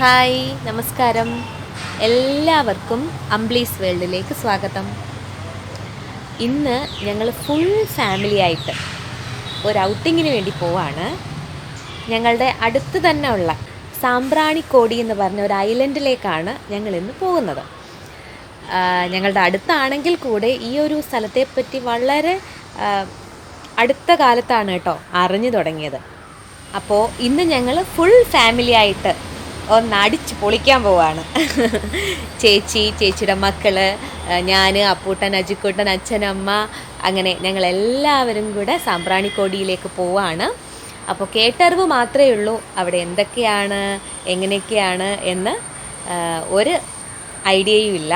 Hi നമസ്കാരം. എല്ലാവർക്കും അംബ്ലീസ് വേൾഡിലേക്ക് സ്വാഗതം. ഇന്ന് ഞങ്ങൾ ഫുൾ ഫാമിലി ആയിട്ട് ഒരു ഔട്ടിങ്ങിന് വേണ്ടി പോവാണ്. ഞങ്ങളുടെ അടുത്ത് തന്നെ ഉള്ള സാമ്പ്രാണിക്കോടി എന്ന് പറഞ്ഞ ഒരു ഐലൻഡിലേക്കാണ് ഞങ്ങൾ ഇന്ന് പോകുന്നത്. ഞങ്ങളുടെ അടുത്താണെങ്കിൽ കൂടെ ഈ ഒരു സ്ഥലത്തെപ്പറ്റി വളരെ അടുത്ത കാലത്താണ് കേട്ടോ അറിഞ്ഞു തുടങ്ങിയത്. അപ്പോൾ ഇന്ന് ഞങ്ങൾ ഫുൾ ഫാമിലി ആയിട്ട് ഒന്ന് അടിച്ച് പൊളിക്കാൻ പോവാണ്. ചേച്ചി ചേച്ചിയുടെ മക്കൾ ഞാൻ അപ്പൂട്ടൻ അജിക്കൂട്ടൻ അച്ഛനമ്മ അങ്ങനെ ഞങ്ങൾ എല്ലാവരും കൂടെ സാമ്പ്രാണിക്കോടിയിലേക്ക് പോവാണ്. അപ്പോൾ കേട്ടറിവ് മാത്രമേ ഉള്ളൂ അവിടെ എന്തൊക്കെയാണ് എങ്ങനെയൊക്കെയാണ് എന്ന് ഒരു ഐഡിയയും ഇല്ല.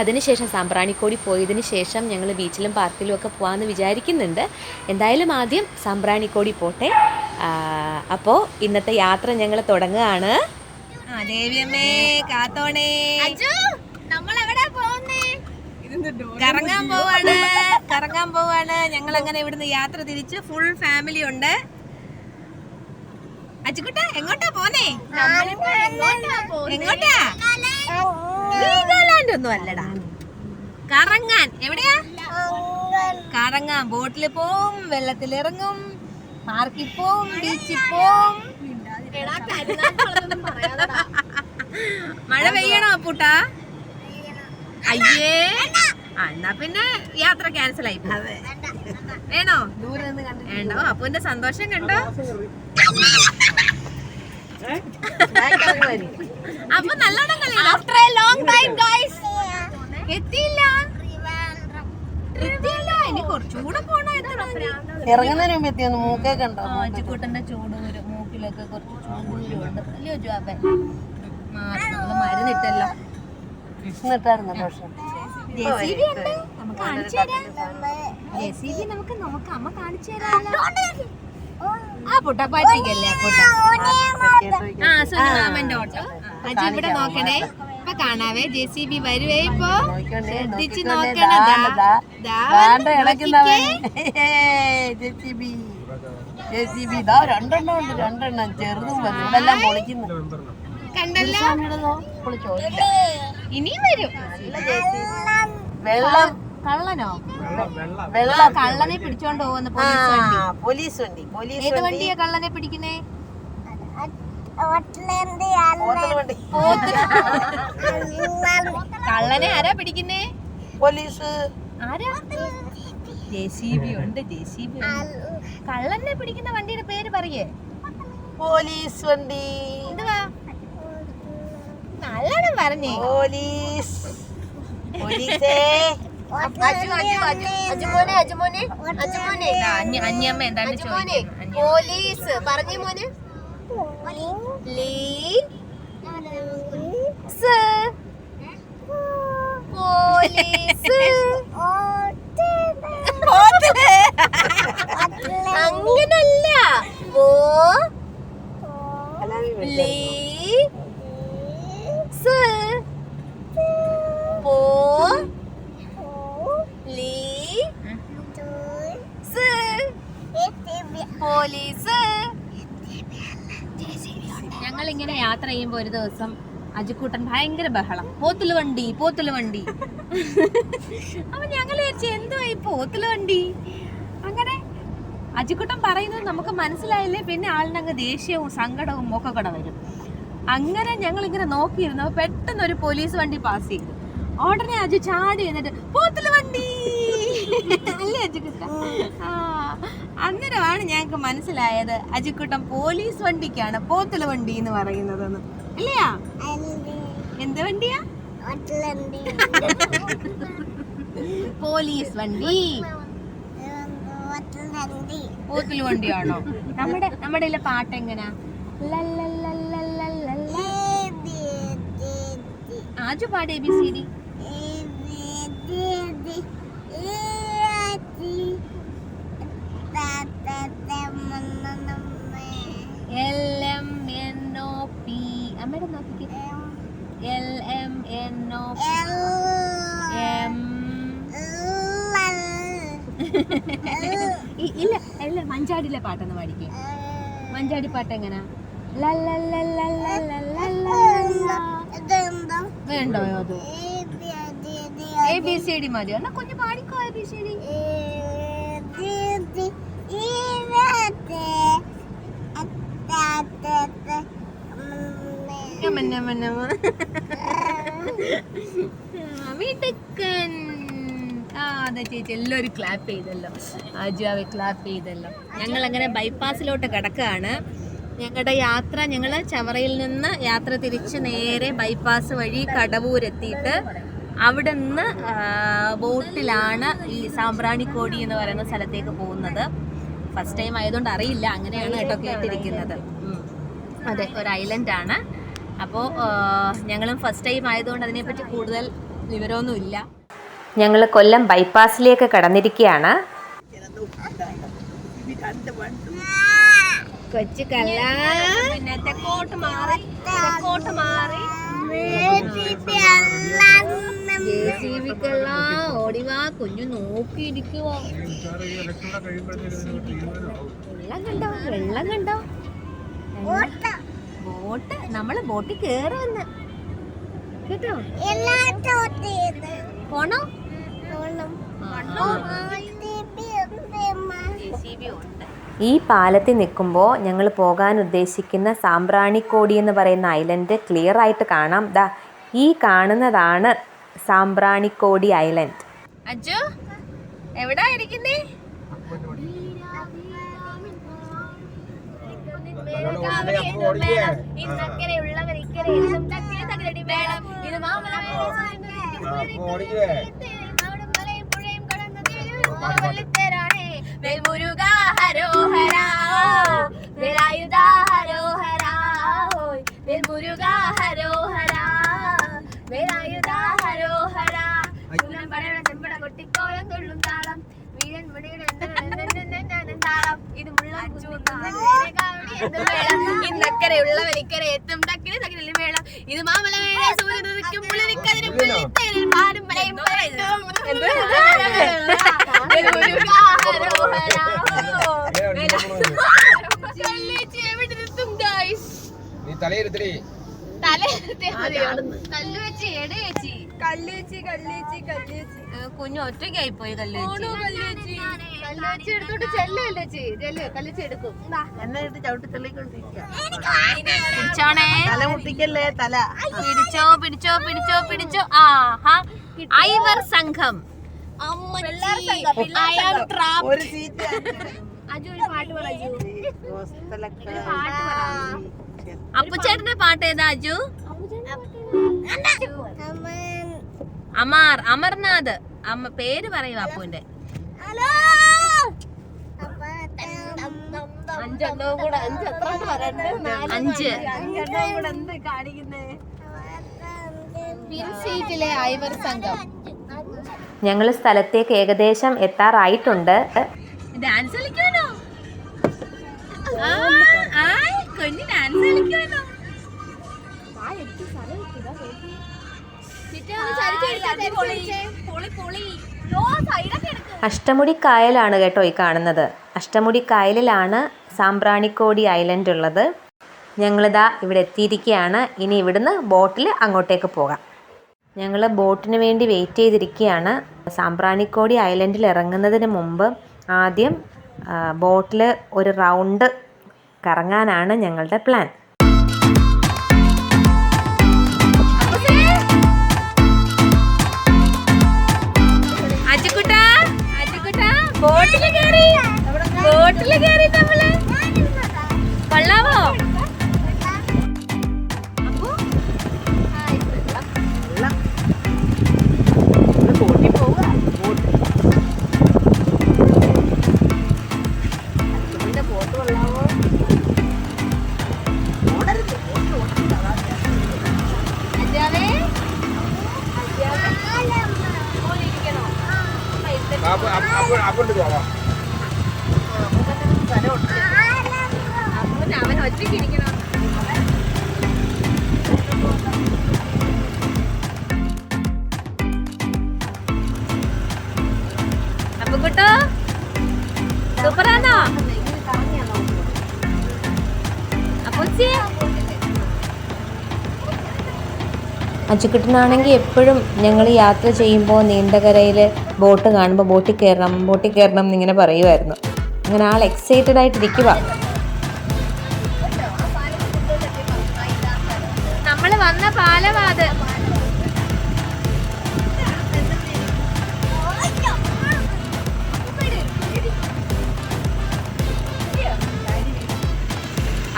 അതിനുശേഷം സാമ്പ്രാണിക്കോടി പോയതിന് ശേഷം ഞങ്ങൾ ബീച്ചിലും പാർക്കിലും ഒക്കെ പോകാമെന്ന് വിചാരിക്കുന്നുണ്ട്. എന്തായാലും ആദ്യം സാമ്പ്രാണിക്കോടി പോട്ടെ. അപ്പോൾ ഇന്നത്തെ യാത്ര ഞങ്ങൾ തുടങ്ങുകയാണ്. ആ ദേവിയമ്മേ കാത്തോണേ. കറങ്ങാൻ പോവാണ് കറങ്ങാൻ പോവാണ്. ഞങ്ങൾ അങ്ങനെ ഇവിടുന്ന് യാത്ര തിരിച്ച് ഫുൾ ഫാമിലി ഉണ്ട്. അച്ചുകുട്ട എങ്ങോട്ടാ പോന്നേ? എങ്ങോട്ടാ? വീഗാലാൻഡ് ഒന്നും അല്ലടാ. കറങ്ങാൻ. എവിടെയാ? കറങ്ങാൻ. ബോട്ടിൽ പോവും വെള്ളത്തിൽ ഇറങ്ങും പാർക്കിൽ പോവും ബീച്ചിൽ പോവും. മഴ പെയ്യണോ അപ്പൂട്ടാ? അയ്യേ. എന്നാ പിന്നെ യാത്ര ക്യാൻസൽ ആയി. വേണോ? വേണ്ടോ? അപ്പുവിന്റെ സന്തോഷം കണ്ടോ? അപ്പൊ നല്ലോണം കളി എത്തിയില്ല. എത്തിയില്ല. ഇനി കുറച്ചുകൂടെ പോണോ ഇറങ്ങുന്നതിന് മുമ്പ് എത്തിയൊന്ന് മൂക്കേ കണ്ടോ ആച്ചിക്കൂട്ടന്റെ ചൂടൂര് മൂക്കിലൊക്കെ കുറച്ച് ചൂടുണ്ട് അല്ലയോ ജോബൻ നമ്മൾ മരുന്നിട്ടല്ലോ എന്നിട്ടായിരുന്നു പക്ഷെ നമുക്ക് കാണിച്ചു തരാം. നമുക്ക് നമുക്ക് അമ്മ കാണിച്ചു തരാമല്ലോ ആ പൊട്ട പറ്റിക്കല്ലേ പുട്ട ആ സുനിമാമന്റെ ഓട്ടോ. അജി ഇവിടെ നോക്കണേ. ഇപ്പൊ കാണാവേ ജെ സി ബി വരുവേ ഇപ്പൊ. ശ്രദ്ധിച്ച് നോക്കണേ. ദാ, ദാ വന്ന് ഇടയ്ക്കുന്നവൻ ജെസിബി ജെസിബി ഇതാ രണ്ടെണ്ണം ഉണ്ട് രണ്ടെണ്ണം. ചെറുതും എല്ലാം പൊളിക്കുന്നു. കണ്ടല്ലോ. ഇനിയും വരും. വെള്ളം. കള്ളനോ? വെള്ള കള്ളനെ പിടിച്ചോണ്ട് പോകുന്ന പോലീസ് വണ്ടി. പോലീസ് വണ്ടി പോലീസ് ഏത് വണ്ടി. വണ്ടിയാ കള്ളനെ പിടിക്കുന്നേ? ഹോട്ടൽ വണ്ടി കള്ളനെ ആരാ പിടിക്കുന്നേ? പോലീസ്. ആരാ? ജെ സി ബി ഉണ്ട് ജെ സി ബി കള്ളനെ പിടിക്കുന്ന വണ്ടിയുടെ പേര് പറയേ. പോലീസ് വണ്ടി. എന്തുവാ? നല്ലോണം പറഞ്ഞേ. പോലീസ്. പോലീസേ. അന്യമ്മ എന്താണ് പോലീസ്. പറഞ്ഞു മോന്. പോലീസ്. പോലീസ്. അങ്ങനല്ല. പോ. ലീസ് പോ. പോലീസ്. ഞങ്ങൾ ഇങ്ങനെ യാത്ര ചെയ്യുമ്പോൾ ഒരു ദിവസം അജിക്കൂട്ടൻ ഭയങ്കര ബഹളം. പോത്തുൽ വണ്ടി പോത്തുൽ വണ്ടി. അപ്പൊ ഞങ്ങൾ വിചാരിച്ചു എന്തുവാ ഈ പോത്തുൽ വണ്ടി? അങ്ങനെ അജിക്കുട്ടൻ പറയുന്നത് നമുക്ക് മനസ്സിലായില്ലേ? പിന്നെ ആളിനങ്ങ് ദേഷ്യവും സങ്കടവും ഒക്കെ കൂടെ വരും. അങ്ങനെ ഞങ്ങൾ ഇങ്ങനെ നോക്കിയിരുന്നു പെട്ടെന്ന് ഒരു പോലീസ് വണ്ടി പാസ് ചെയ്തു. ഉടനെ അജു ചാടി എന്നിട്ട് പോത്തുൽ വണ്ടി! അല്ലേ അജിക്കുട്ട? അന്നേരമാണ് ഞങ്ങൾക്ക് മനസ്സിലായത് അജിക്കുട്ടൻ പോലീസ് വണ്ടിക്കാണ് പോത്തല വണ്ടി എന്ന് പറയുന്നതെന്ന്. അല്ലയാ എന്ത് വണ്ടിയാ? പോലീസ് വണ്ടി. പോത്തുല വണ്ടിയാണോ? നമ്മുടെ നമ്മുടെ പാട്ട് എങ്ങനാ. ആജു പാട് എ ബി സി ഡി മഞ്ചാടിയിലെ പാട്ടൊന്ന് പാടിക്കേ. മഞ്ചാടി പാട്ട് എങ്ങനാ? വേണ്ടോ അത്? എ ബി സി ഡി മതി എന്നാ കുഞ്ഞു പാടിക്കോ എ ബി സി ഡി. മിടുക്കൻ അതെ ചേച്ചി എല്ലാവരും ക്ലാപ്പ് ചെയ്തല്ലോ. ആജുവാവെ ക്ലാപ്പ് ചെയ്തല്ലോ. ഞങ്ങൾ അങ്ങനെ ബൈപ്പാസിലോട്ട് കിടക്കുകയാണ് ഞങ്ങളുടെ യാത്ര ഞങ്ങൾ ചവറയിൽ നിന്ന് യാത്ര തിരിച്ച് നേരെ ബൈപ്പാസ് വഴി കടവൂരെത്തിയിട്ട് അവിടെ നിന്ന് ബോട്ടിലാണ് ഈ സാമ്പ്രാണിക്കോടി എന്ന് പറയുന്ന സ്ഥലത്തേക്ക് പോകുന്നത്. ഫസ്റ്റ് ടൈം ആയതുകൊണ്ട് അറിയില്ല അങ്ങനെയാണ് കേട്ടോ കേട്ടിരിക്കുന്നത്. അതെ ഒരു ഐലൻഡ് ആണ്. അപ്പോൾ ഞങ്ങളും ഫസ്റ്റ് ടൈം ആയതുകൊണ്ട് അതിനെപ്പറ്റി കൂടുതൽ വിവരമൊന്നുമില്ല. ഞങ്ങൾ കൊല്ലം ബൈപ്പാസിലേക്ക് കടന്നിരിക്കുകയാണ് കൊച്ചു കല്ല പിന്നെ തെക്കോട്ട് മാറി. തെക്കോട്ട് മാറി. ഓടിവാ കുഞ്ഞു നോക്കിയിരിക്കുവോ. വെള്ളം കണ്ടോ? വെള്ളം കണ്ടോ? ബോട്ട്. നമ്മൾ ബോട്ടിൽ കേറുവന്ന്. കേട്ടോ? പോണോ? ഈ പാലത്തിൽ നിൽക്കുമ്പോൾ ഞങ്ങൾ പോകാൻ ഉദ്ദേശിക്കുന്ന സാമ്പ്രാണിക്കോടി എന്ന് പറയുന്ന ഐലൻഡ് ക്ലിയർ ആയിട്ട് കാണാം. ദാ ഈ കാണുന്നതാണ് സാമ്പ്രാണിക്കോടി ഐലൻഡ്. അജു എവിടാ ഇരിക്കുന്നേ? ഇന്നക്കരെയുള്ളവർ ഇക്കരെ എഴുതും തക്കിരി തകിലടി വേണം ഇത് മാമല ഇന്നക്കരെയുള്ളവർ ഇക്കരെ എത്തും തക്കിന് തക്കിനിൽ വേളം ഇത് മാമല വേള സൂര്യനും പുലരിക്കതിരും പുള്ളിത്തേരിൽ പാടും നീ തലയിരുത്തടി കുഞ്ഞു ഒറ്റയ്ക്കായി പോയി കല്ല് വെച്ച് കല്ല് വെച്ച് എടുത്തോട്ട് ചെല്ലല്ലേ ചെല്ല് കല്ല് വെച്ച് എടുക്കും ദാ, എന്നെ ഇട്ട് ചവിട്ടി തള്ളിക്കൊണ്ടിരിക്കുക പിടിച്ചോണേ. തല മുട്ടിക്കല്ലേ തല. പിടിച്ചോ പിടിച്ചോ പിടിച്ചോ പിടിച്ചോ. ആ ഐവർ സംഘം. I am ഒരു സീറ്റ് അജു ഒരു പാട്ട് ഏതാ അജു? അമാർ അമർനാഥ്. അമ്മ പേര് പറയൂ അപ്പുവിന്റെ. അഞ്ച് സീറ്റിലെ ഐവർ സംഘം. ഞങ്ങൾ സ്ഥലത്തേക്ക് ഏകദേശം എത്താറായിട്ടുണ്ട്. ഡാൻസ് കളിക്കാനോ ആ, ആയ്, കുഞ്ഞ് ഡാൻസ് കളിക്കുവാനോ? അഷ്ടമുടി കായലാണ് കേട്ടോ ഈ കാണുന്നത്. അഷ്ടമുടി കായലിലാണ് സാമ്പ്രാണിക്കോടി ഐലൻഡ് ഉള്ളത്. ഞങ്ങളിതാ ഇവിടെ എത്തിയിരിക്കുകയാണ്. ഇനി ഇവിടുന്ന് ബോട്ടിൽ അങ്ങോട്ടേക്ക് പോകാം. ഞങ്ങൾ ബോട്ടിന് വേണ്ടി വെയിറ്റ് ചെയ്തിരിക്കുകയാണ് സാമ്പ്രാണിക്കോടി ഐലൻഡിൽ ഇറങ്ങുന്നതിന് മുമ്പ് ആദ്യം ബോട്ടിൽ ഒരു റൗണ്ട് കറങ്ങാനാണ് ഞങ്ങളുടെ പ്ലാൻ ബോട്ടിൽ കയറി ബോട്ടിൽ നമ്മൾ. കൊള്ളാവോ? അപ്പുക്കുട്ടോ സൂപ്പറാണോ എപ്പോഴും ഞങ്ങൾ യാത്ര ചെയ്യുമ്പോൾ നീണ്ടകരയിൽ ബോട്ട് കാണുമ്പോൾ ബോട്ടിൽ കയറണം ബോട്ടിൽ കയറണം എന്നിങ്ങനെ പറയുമായിരുന്നു. അങ്ങനെ ആൾ എക്സൈറ്റഡ് ആയിട്ടിരിക്കുക നമ്മൾ വന്ന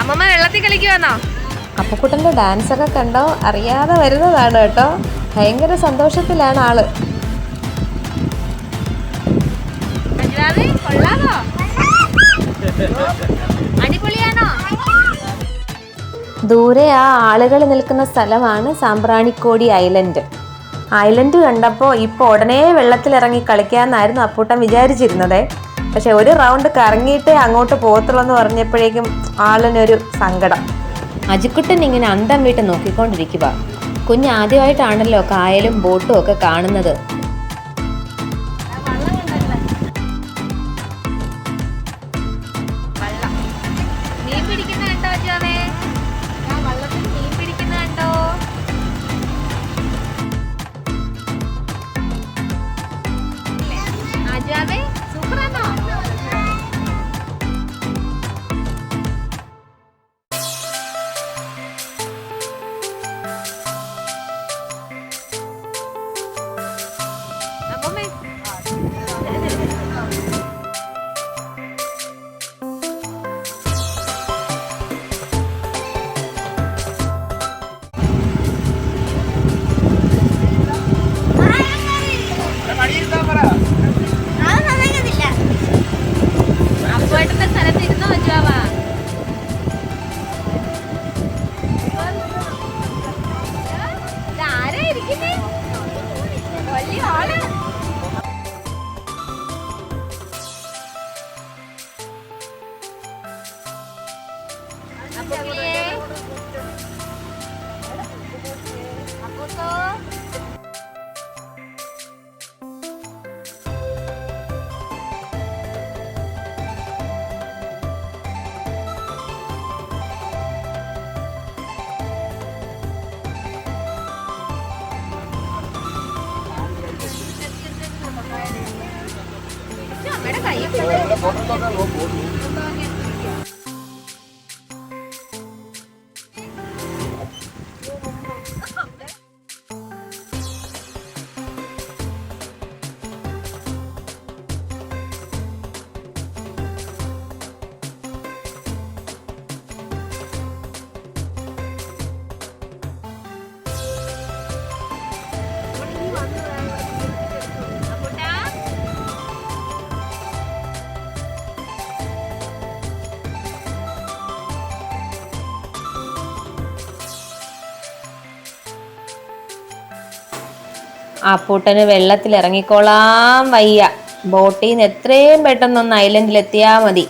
അമ്മമ്മ വെള്ളത്തിൽ കളിക്കുവാന്നോ? ഡാൻസ് ഒക്കെ കണ്ടോ? അറിയാതെ വരുന്നതാണ് കേട്ടോ. ഭയങ്കര സന്തോഷത്തിലാണ് ആൾ. കൊള്ളാമോ അടിപൊളിയാണോ? ദൂരെ ആ ആളുകൾ നിൽക്കുന്ന സ്ഥലമാണ് സാമ്പ്രാണിക്കോടി ഐലൻഡ്. ഐലൻഡ് കണ്ടപ്പോൾ ഇപ്പോൾ ഉടനെ വെള്ളത്തിലിറങ്ങി കളിക്കാമെന്നായിരുന്നു അപ്പൂട്ടൻ വിചാരിച്ചിരുന്നത്. പക്ഷെ ഒരു റൗണ്ട് കറങ്ങിയിട്ടേ അങ്ങോട്ട് പോകത്തുള്ളൂ എന്ന് പറഞ്ഞപ്പോഴേക്കും ആളിനൊരു സങ്കടം. അജിക്കുട്ടൻ ഇങ്ങനെ അന്തം വീട്ട് നോക്കിക്കൊണ്ടിരിക്കുക കുഞ്ഞ് ആദ്യമായിട്ടാണല്ലോ കായലും ബോട്ടും ഒക്കെ കാണുന്നത്. അപ്പൂട്ടന് വെള്ളത്തിൽ ഇറങ്ങിക്കോളാം വയ്യ. ബോട്ടിൽ നിന്ന് എത്രയും പെട്ടെന്നൊന്ന് എത്തിയാൽ മതി.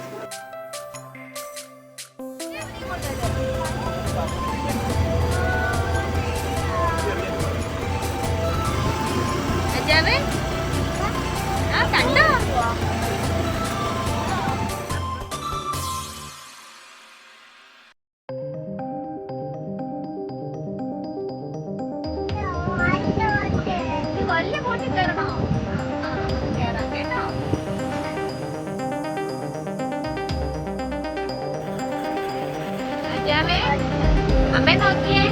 വലിയ ബോട്ടിൽ കയറണോ കേറാം കേട്ടോ അജാവേ അമ്മേ നോക്കിയേ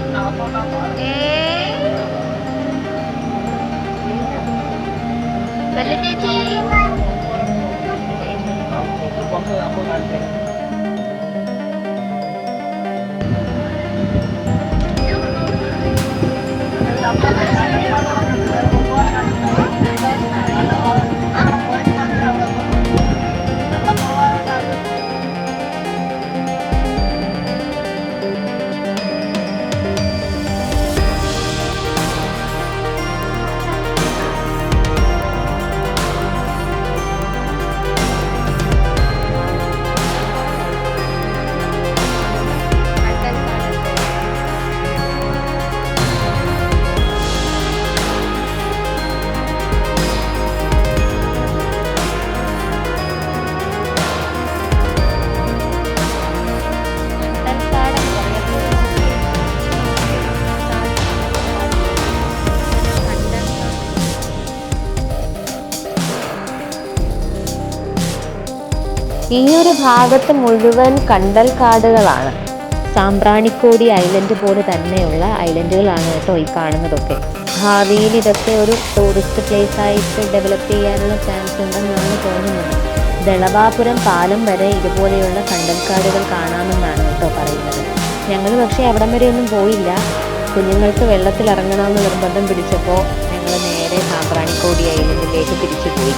ഒരു ഭാഗത്ത് മുഴുവൻ കണ്ടൽ കാടുകളാണ് സാമ്പ്രാണിക്കോടി ഐലൻഡ് പോലെ തന്നെയുള്ള ഐലൻഡുകളാണ് കേട്ടോ ഈ കാണുന്നതൊക്കെ. ഭാവിയിൽ ഇതൊക്കെ ഒരു ടൂറിസ്റ്റ് പ്ലേസ് ആയിട്ട് ഡെവലപ്പ് ചെയ്യാനുള്ള ചാൻസ് ഉണ്ടെന്നാണ് തോന്നുന്നത്. ദളവാപുരം പാലം വരെ ഇതുപോലെയുള്ള കണ്ടൽക്കാടുകൾ കാണാമെന്നാണ് കേട്ടോ പറയുന്നത്. ഞങ്ങൾ പക്ഷേ അവിടം വരെ ഒന്നും പോയില്ല. കുഞ്ഞുങ്ങൾക്ക് വെള്ളത്തിൽ ഇറങ്ങണമെന്ന് നിർബന്ധം പിടിച്ചപ്പോൾ ഞങ്ങൾ നേരെ സാമ്പ്രാണിക്കോടി ഐലൻഡിലേക്ക് തിരിച്ചു പോയി.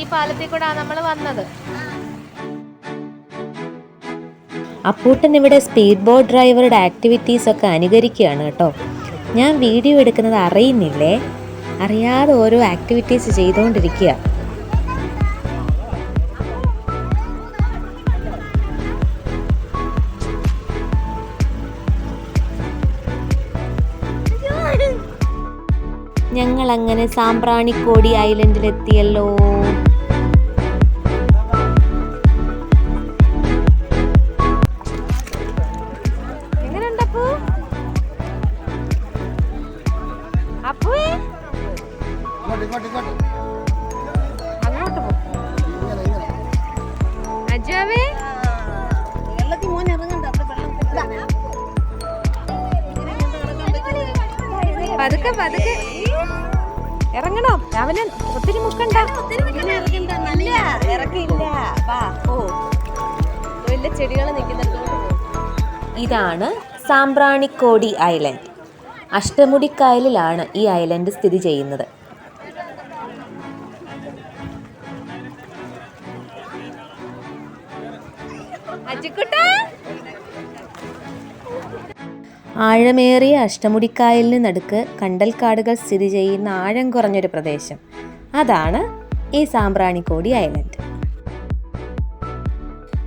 ഈ പാലത്തിൽ കൂടെ നമ്മൾ വന്നത്. അപ്പൂട്ടൻ ഇവിടെ സ്പീഡ് ബോട്ട് ഡ്രൈവറുടെ ആക്ടിവിറ്റീസ് ഒക്കെ അനുകരിക്കുകയാണ് കേട്ടോ. ഞാൻ വീഡിയോ എടുക്കുന്നത് അറിയുന്നില്ലേ? അറിയാതെ ഓരോ ആക്ടിവിറ്റീസ് ചെയ്തുകൊണ്ടിരിക്കുക ഞങ്ങൾ അങ്ങനെ സാമ്പ്രാണിക്കോടി ഐലൻഡിലെത്തിയല്ലോ അജാവേ വെള്ളത്തിൽ മോൻ ഇറങ്ങണ്ട. പതുക്കെ പതുക്കെ ഇറങ്ങണോ. രാവിലെ ഒത്തിരി മുക്കണ്ട. ഇറക്കില്ല വാ ഓ വലിയ ചെടികൾ നിൽക്കുന്നുണ്ടോ. ഇതാണ് സാമ്പ്രാണിക്കോടി ഐലൻഡ്. അഷ്ടമുടിക്കായലിലാണ് ഈ ഐലൻഡ് സ്ഥിതി ചെയ്യുന്നത്. ആഴമേറിയ അഷ്ടമുടിക്കായലിന് നടുക്ക് കണ്ടൽക്കാടുകൾ സ്ഥിതി ചെയ്യുന്ന ആഴം കുറഞ്ഞൊരു പ്രദേശം. അതാണ് ഈ സാമ്പ്രാണിക്കോടി ഐലൻഡ്.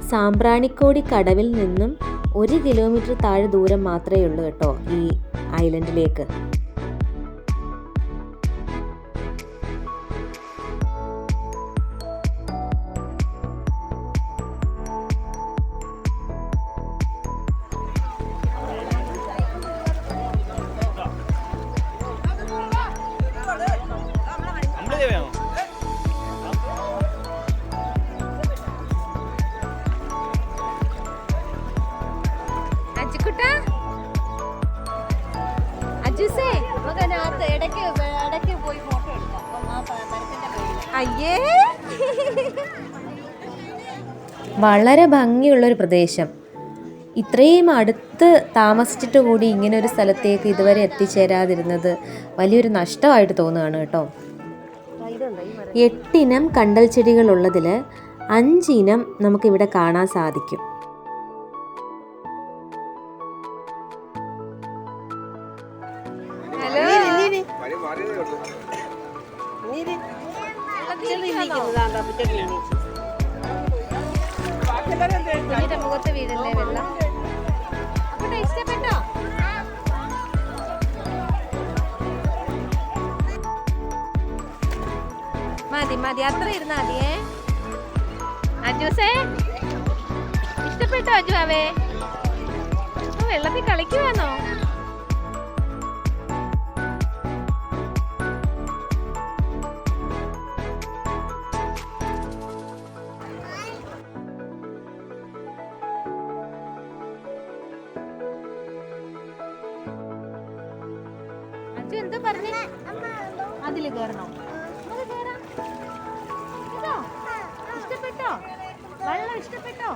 സാമ്പ്രാണിക്കോടി കടവിൽ നിന്നും ഒരു കിലോമീറ്റർ താഴെ ദൂരം മാത്രമേ ഉള്ളൂ കേട്ടോ ഈ ഐലൻഡിലേക്ക്. വളരെ ഭംഗിയുള്ളൊരു പ്രദേശം. ഇത്രയും അടുത്ത് താമസിച്ചിട്ട് കൂടി ഇങ്ങനെ ഒരു സ്ഥലത്തേക്ക് ഇതുവരെ എത്തിച്ചേരാതിരുന്നത് വലിയൊരു നഷ്ടമായിട്ട് തോന്നുകയാണ് കേട്ടോ. എട്ടിനം കണ്ടൽ ചെടികളുള്ളതിൽ അഞ്ചിനം നമുക്കിവിടെ കാണാൻ സാധിക്കും. എന്താ പറഞ്ഞേ? അതിൽ കയറണോ നമുക്ക് കേറാം. ഇഷ്ടപ്പെട്ടോ? വെള്ളം ഇഷ്ടപ്പെട്ടോ?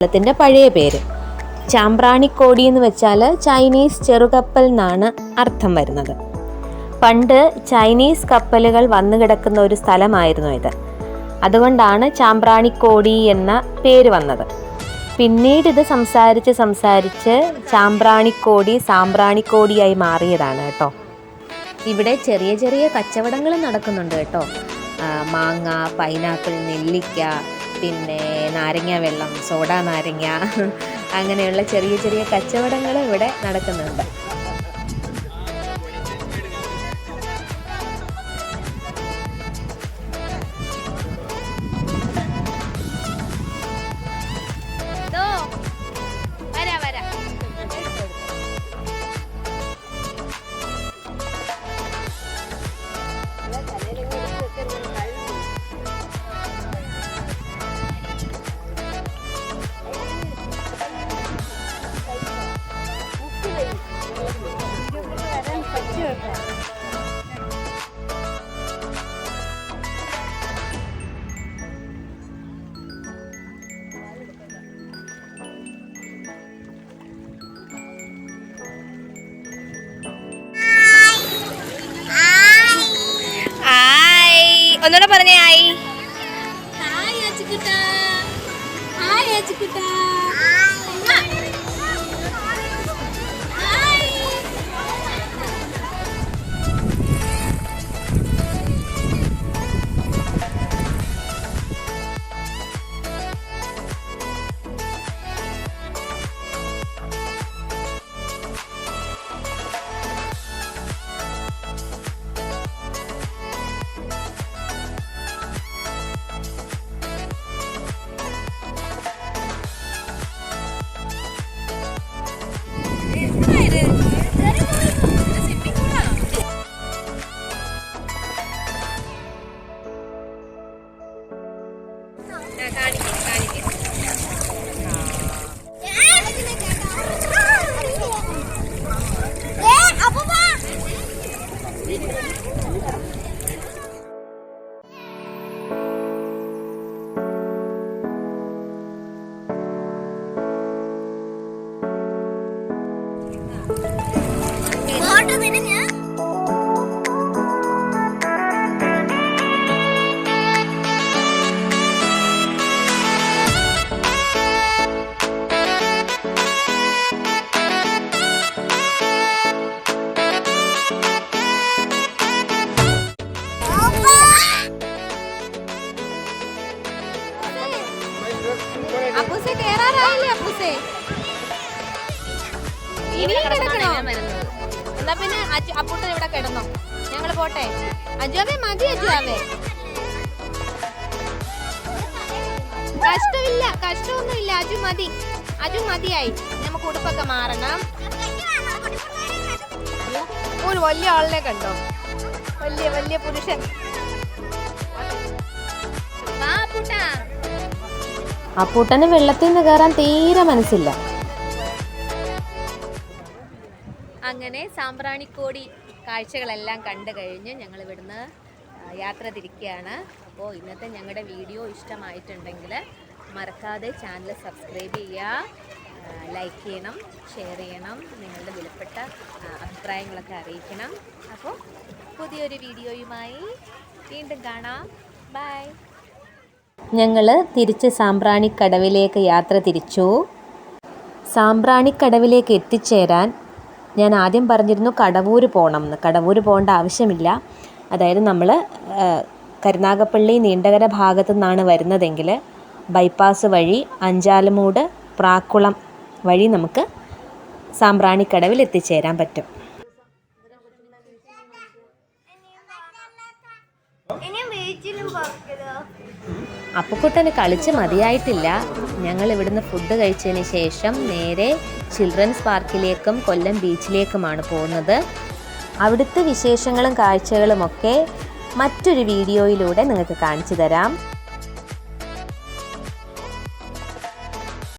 സ്ഥലത്തിന്റെ പഴയ പേര്. ചാമ്പ്രാണിക്കോടി എന്ന് വെച്ചാൽ ചൈനീസ് ചെറുകപ്പൽ എന്നാണ് അർത്ഥം വരുന്നത്. പണ്ട് ചൈനീസ് കപ്പലുകൾ വന്നു കിടക്കുന്ന ഒരു സ്ഥലമായിരുന്നു ഇത്. അതുകൊണ്ടാണ് ചാമ്പ്രാണിക്കോടി എന്ന പേര് വന്നത്. പിന്നീട് ഇത് സംസാരിച്ച് സംസാരിച്ച് ചാമ്പ്രാണിക്കോടി സാമ്പ്രാണിക്കോടിയായി മാറിയതാണ് കേട്ടോ. ഇവിടെ ചെറിയ ചെറിയ കച്ചവടങ്ങൾ നടക്കുന്നുണ്ട് കേട്ടോ. മാങ്ങ പൈനാപ്പിൾ നെല്ലിക്ക പിന്നെ നാരങ്ങ വെള്ളം സോഡ നാരങ്ങ അങ്ങനെയുള്ള ചെറിയ ചെറിയ കച്ചവടങ്ങൾ ഇവിടെ നടക്കുന്നുണ്ട്. അജുവേ കഷ്ടമില്ല കഷ്ടമൊന്നുമില്ല. അജു മതി അജു മതിയായി. നമുക്ക് ഉടുപ്പൊക്കെ മാറണം. ഒരു വലിയ ആളിനെ കണ്ടോ? വലിയ വലിയ പുരുഷൻ. അപ്പൂട്ടന് വെള്ളത്തിൽ നിന്ന് കയറാൻ തീരെ മനസ്സില്ല. അങ്ങനെ സാമ്പ്രാണിക്കോടി കാഴ്ചകളെല്ലാം കണ്ടു കഴിഞ്ഞ് ഞങ്ങൾ ഇവിടുന്ന് യാത്ര തിരിക്കുകയാണ് അപ്പോൾ ഇന്നത്തെ ഞങ്ങളുടെ വീഡിയോ ഇഷ്ടമായിട്ടുണ്ടെങ്കിൽ മറക്കാതെ ചാനൽ സബ്സ്ക്രൈബ് ചെയ്യുക ലൈക്ക് ചെയ്യണം ഷെയർ ചെയ്യണം നിങ്ങളുടെ വിലപ്പെട്ട അഭിപ്രായങ്ങളൊക്കെ അറിയിക്കണം. അപ്പോൾ പുതിയൊരു വീഡിയോയുമായി വീണ്ടും കാണാം. ബൈ. ഞങ്ങൾ തിരിച്ച് സാമ്പ്രാണിക്കടവിലേക്ക് യാത്ര തിരിച്ചു. സാമ്പ്രാണിക്കടവിലേക്ക് എത്തിച്ചേരാൻ ഞാൻ ആദ്യം പറഞ്ഞിരുന്നു കടവൂർ പോകണം എന്ന് കടവൂർ പോകേണ്ട ആവശ്യമില്ല. അതായത് നമ്മൾ കരുനാഗപ്പള്ളി നീണ്ടകര ഭാഗത്തു നിന്നാണ് വരുന്നതെങ്കിൽ ബൈപ്പാസ് വഴി അഞ്ചാലുമൂട് പ്രാക്കുളം വഴി നമുക്ക് സാമ്പ്രാണിക്കടവിൽ എത്തിച്ചേരാൻ പറ്റും. അപ്പുക്കുട്ടന് കളിച്ച് മതിയായിട്ടില്ല. ഞങ്ങൾ ഇവിടുന്ന് ഫുഡ് കഴിച്ചതിന് ശേഷം നേരെ ചിൽഡ്രൻസ് പാർക്കിലേക്കും കൊല്ലം ബീച്ചിലേക്കുമാണ് പോകുന്നത്. അവിടുത്തെ വിശേഷങ്ങളും കാഴ്ചകളുമൊക്കെ മറ്റൊരു വീഡിയോയിലൂടെ നിങ്ങൾക്ക് കാണിച്ചു തരാം.